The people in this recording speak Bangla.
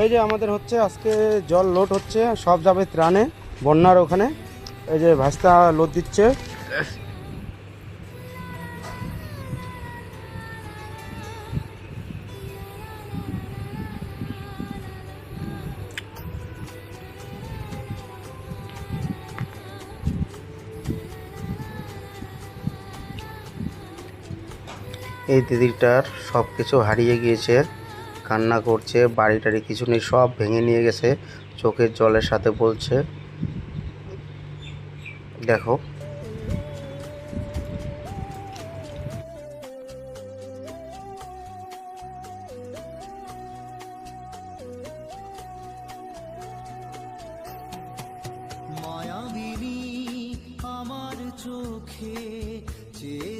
এই যে আমাদের হচ্ছে, আজকে জল লোড হচ্ছে, সব যাবে ত্রাণে, বন্যার ওখানে। এই যে ভাস্তা লোড দিচ্ছে। এই দিদিটার সব কিছু হারিয়ে গিয়েছে। কান্না করছে, বাড়ি টাড়ি কিছু নেই, সব ভেঙে নিয়ে গেছে, চোখের জলের সাথে বলছে। দেখো।